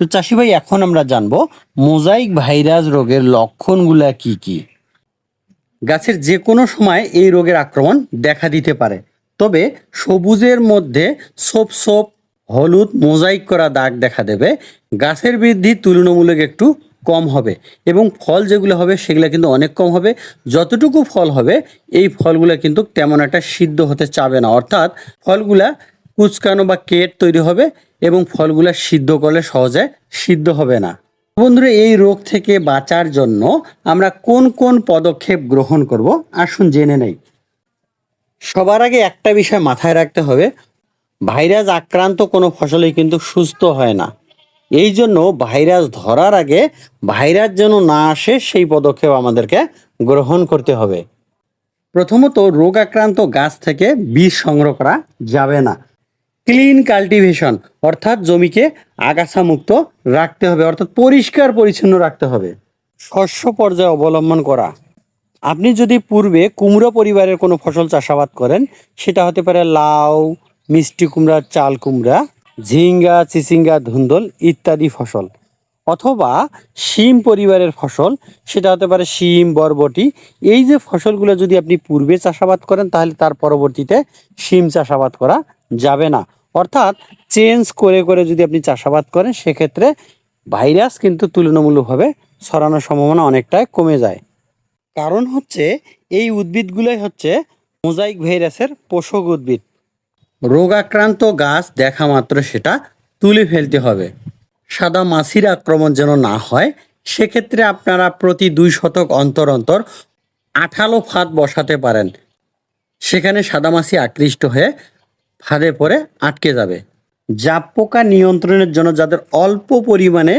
তো চাষি ভাই, এখন আমরা জানব মোজাইক ভাইরাস রোগের লক্ষণগুলা কি কি? গাছের যে কোনো সময় এই রোগের আক্রমণ দেখা দিতে পারে। তবে সবুজের মধ্যে সোপ সোপ হলুদ মোজাইক করা দাগ দেখা দেবে। গাছের বৃদ্ধি তুলনামূলক একটু কম হবে এবং ফল যেগুলো হবে সেগুলো কিন্তু অনেক কম হবে। যতটুকু ফল হবে, এই ফলগুলো কিন্তু তেমন একটা সিদ্ধ হতে চাবে না। অর্থাৎ ফলগুলা কুচকানো বা কেট তৈরি হবে এবং ফলগুলা সিদ্ধ করলে সহজে সিদ্ধ হবে না। বন্ধুরা, এই রোগ থেকে বাঁচার জন্য আমরা কোন কোন পদক্ষেপ গ্রহণ করব? আসুন জেনে নেই। সবার আগে একটা বিষয় মাথায় রাখতে হবে, ভাইরাস আক্রান্ত কোনো ফসলই কিন্তু সুস্থ হয় না। এই জন্য ভাইরাস ধরার আগে ভাইরাস যেন না আসে, সেই পদক্ষেপ আমাদেরকে গ্রহণ করতে হবে। প্রথমত, রোগ আক্রান্ত গাছ থেকে বীজ সংগ্রহ করা যাবে না। ক্লিন কাল্টিভেশন, অর্থাৎ জমিকে আগাছা মুক্ত রাখতে হবে, অর্থাৎ পরিষ্কার পরিচ্ছন্ন রাখতে হবে। শস্য পর্যায়ে অবলম্বন করা। আপনি যদি পূর্বে কুমড়ো পরিবারের কোনো ফসল চাষাবাদ করেন, সেটা হতে পারে লাউ, মিষ্টি কুমড়া, চাল কুমড়া, ঝিঙ্গা, চিচিঙ্গা, ধুন্দল ইত্যাদি ফসল, অথবা শিম পরিবারের ফসল, সেটা হতে পারে শিম, বরবটি, এই যে ফসলগুলো যদি আপনি পূর্বে চাষাবাদ করেন, তাহলে তার পরবর্তীতে শিম চাষাবাদ করা যাবে না। অর্থাৎ চেঞ্জ করে করে যদি আপনি চাষাবাদ করেন, সেক্ষেত্রে ভাইরাস কিন্তু তুলনামূলকভাবে ছড়ানোর সম্ভাবনা অনেকটাই কমে যায়। কারণ হচ্ছে, এই উদ্ভিদগুলোই হচ্ছে মোজাইক ভাইরাসের পোষক উদ্ভিদ। রোগাক্রান্ত গাছ দেখা মাত্র সেটা তুলে ফেলতে হবে। সাদা মাছির আক্রমণ যেন না হয়, সেক্ষেত্রে আপনারা প্রতি দুই শতক অন্তর অন্তর আঠালো ফাঁদ বসাতে পারেন। সেখানে সাদামাছি আকৃষ্ট হয়ে ফাঁদে পড়ে আটকে যাবে। জাপ পোকা নিয়ন্ত্রণের জন্য যাদের অল্প পরিমাণে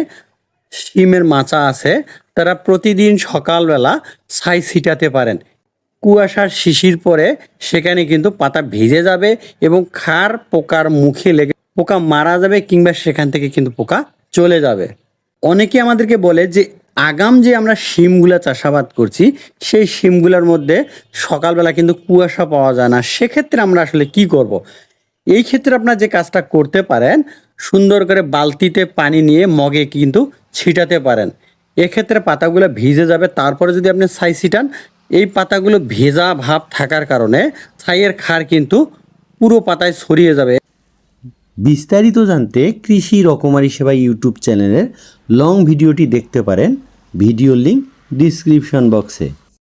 শিমের মাচা আছে, তারা প্রতিদিন সকালবেলা ছাই ছিটাতে পারেন। কুয়াশার শিশির পরে সেখানে কিন্তু পাতা ভিজে যাবে এবং খার পোকার মুখে লেগে, পোকা মারা যাবে কিংবা সেখান থেকে কিন্তু পোকা চলে যাবে। অনেকে আমাদেরকে বলে যে, আগাম যে আমরা শিমগুলা চাষাবাদ করছি, সেই শিমগুলার মধ্যে সকালবেলা কিন্তু কুয়াশা পাওয়া যায় না। সেক্ষেত্রে আমরা আসলে কি করব। এই ক্ষেত্রে আপনার যে কাজটা করতে পারেন, সুন্দর করে বালতিতে পানি নিয়ে মগে কিন্তু ছিটাতে পারেন। এক্ষেত্রে পাতাগুলো ভিজে যাবে, তারপরে যদি আপনি ছাই ছিটান, এই পাতাগুলো ভেজা ভাব থাকার কারণে ছাইয়ের খার কিন্তু পুরো পাতায় ছড়িয়ে যাবে। বিস্তারিত জানতে কৃষি রকমারি সেবা ইউটিউব চ্যানেলের লং ভিডিওটি দেখতে পারেন। ভিডিও লিঙ্ক ডিসক্রিপশন বক্সে।